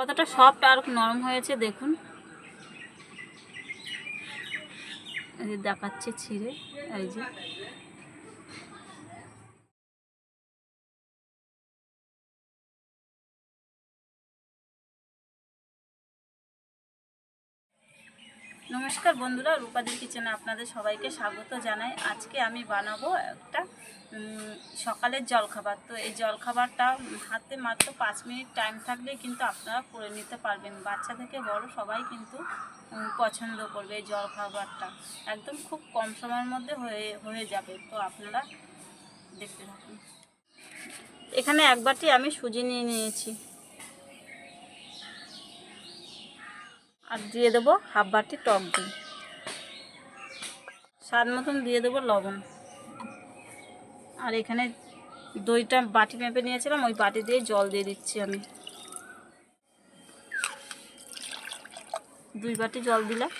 কতটা সফট আর নরম হয়েছে দেখুন। দেখাচ্ছে ছিঁড়ে এই যে। নমস্কার বন্ধুরা, রূপাদির কিচেনে আপনাদের সবাইকে স্বাগত জানাই। আজকে আমি বানাবো একটা সকালের জলখাবার। তো এই জলখাবারটা হাতে মাত্র পাঁচ মিনিট টাইম থাকলে কিন্তু আপনারা করে নিতে পারবেন। বাচ্চা থেকে বড় সবাই কিন্তু পছন্দ করবে এই জলখাবারটা। একদম খুব কম সময়ের মধ্যে হয়ে হয়ে যাবে। তো আপনারা দেখতে থাকুন। এখানে এক বাটি আমি সুজি নিয়ে নিয়েছি। আর দিয়ে দেবো হাফ বাটি টক দই। স্বাদ মতন দিয়ে দেবো লবণ। আর এখানে দইটা বাটি মেপে নিয়েছিলাম, ওই বাটি দিয়ে জল দিয়ে দিচ্ছি আমি। দুই বাটি জল দিলাম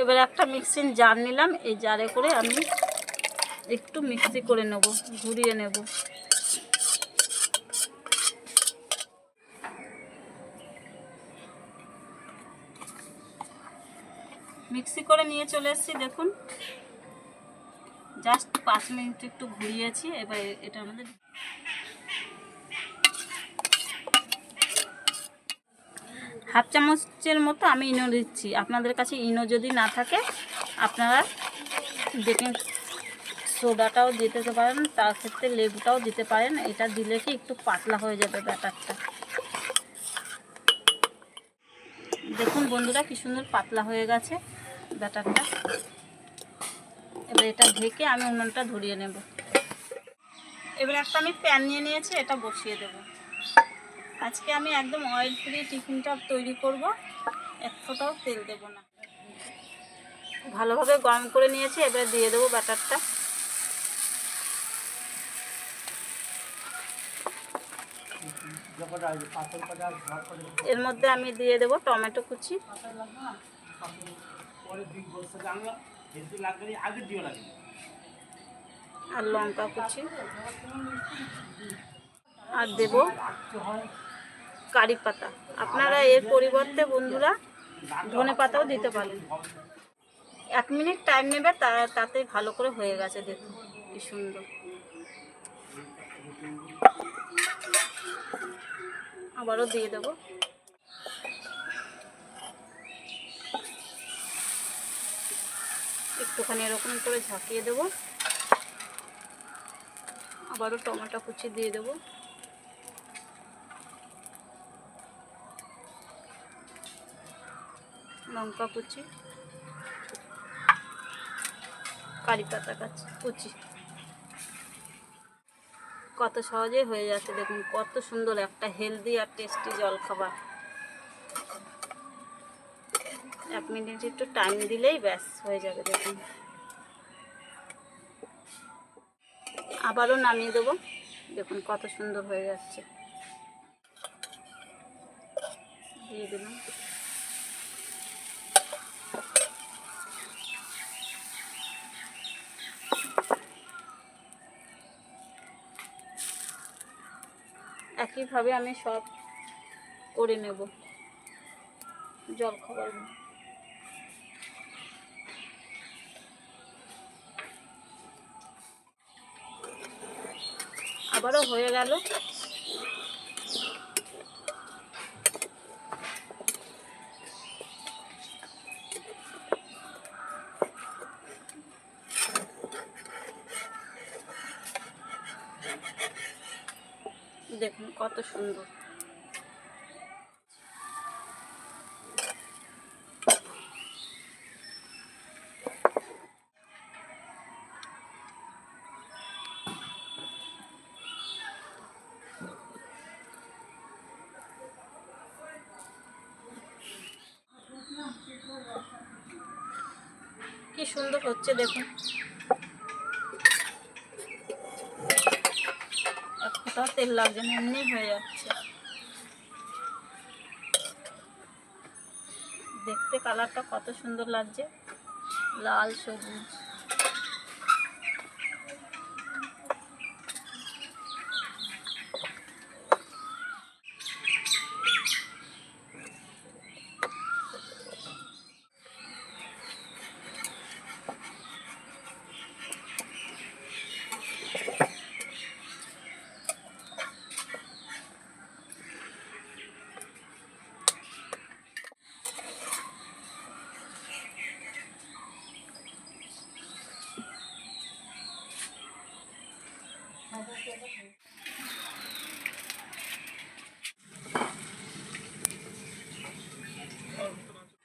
এবার একটা মিক্সিং জার নিলাম, এই জারে করে আমি একটু মিক্সি করে নেব, ঘুরিয়ে নেব। মিক্সি করে নিয়ে চলে এসেছি, দেখুন। জাস্ট পাঁচ মিনিট একটু ঘুরিয়েছি, এবার এটা আমাদের হাফ চামচের মতো আমি ইনো দিচ্ছি। আপনাদের কাছে ইনো যদি না থাকে, আপনারা বেকিং সোডাটাও দিতে পারেন, তার ক্ষেত্রে লেবুটাও দিতে পারেন। এটা দিলে কি একটু পাতলা হয়ে যাবে ব্যাটারটা দেখুন বন্ধুরা, কি সুন্দর পাতলা হয়ে গেছে ব্যাটারটা। এবার এটা ঢেকে আমি উনুনটা ধরিয়ে নেব। এবার একটা আমি প্যান নিয়ে নিয়েছি, এটা বসিয়ে দেব। আজকে আমি একদম অয়েল ফ্রি টিফিনটা তৈরি করব, এক ফোটাও তেল দেবো না। ভালোভাবে গরম করে নিয়েছি, এবার দিয়ে দেবো ব্যাটারটা। এর মধ্যে আমি দিয়ে দেবো টমেটো কুচি। আর লঙ্কা কুচি। আর দেব কারি পাতা। আপনারা এর পরিবর্তে বন্ধুরা ধনে পাতাও দিতে পারেন। এক মিনিট টাইম নেবে তাতে ভালো করে হয়ে গেছে দেখুন, কি সুন্দর। আবারও দিয়ে দেবো। একটুখানি এরকম করে ঝাঁকিয়ে দেবো। আবারও টমেটো কুচি দিয়ে দেবো। লঙ্কা কুচি, কারি পাতা কুচি কত সহজে হয়ে যাচ্ছে দেখুন, কত সুন্দর একটা হেলদি আর টেস্টি জল খাবার এক মিনিট একটু টাইম দিলেই ব্যাস, হয়ে যাবে দেখুন। আবারও নামিয়ে দেবো। দেখুন কত সুন্দর হয়ে যাচ্ছে। দিয়ে দিলাম। একইভাবে আমি সব করে নেব। জল খাবার আবারও হয়ে গেল। দেখুন কত সুন্দর। কি সুন্দর হচ্ছে দেখুন। ফোঁটাও তেল লাগছে না এমনি হয়ে যাচ্ছে। দেখতে কালারটা কত সুন্দর লাগছে। লাল সবুজ।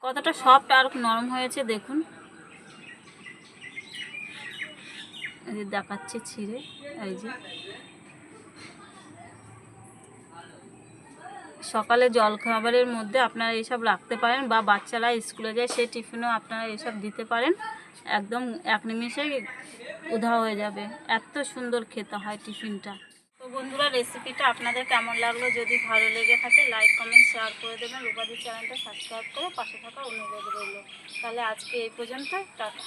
কতটা সফট আর নরম হয়েছে দেখুন। দেখাচ্ছে ছিঁড়ে, এই যে। সকালে জল খাবারের মধ্যে আপনারা এইসব রাখতে পারেন বা বাচ্চারা স্কুলে যায় সে টিফিনও আপনারা এইসব দিতে পারেন। একদম এক নিমিষে উধাও হয়ে যাবে। এত সুন্দর খেতে হয় টিফিনটা। তো বন্ধুরা রেসিপিটা আপনাদের কেমন লাগল? যদি ভালো লেগে থাকে লাইক কমেন্ট শেয়ার করে দেবেন। রূপাদি চ্যানেলটা সাবস্ক্রাইব করে পাশে থাকা অনুরোধ রইল তাহলে আজকে এই পর্যন্ত টাটা।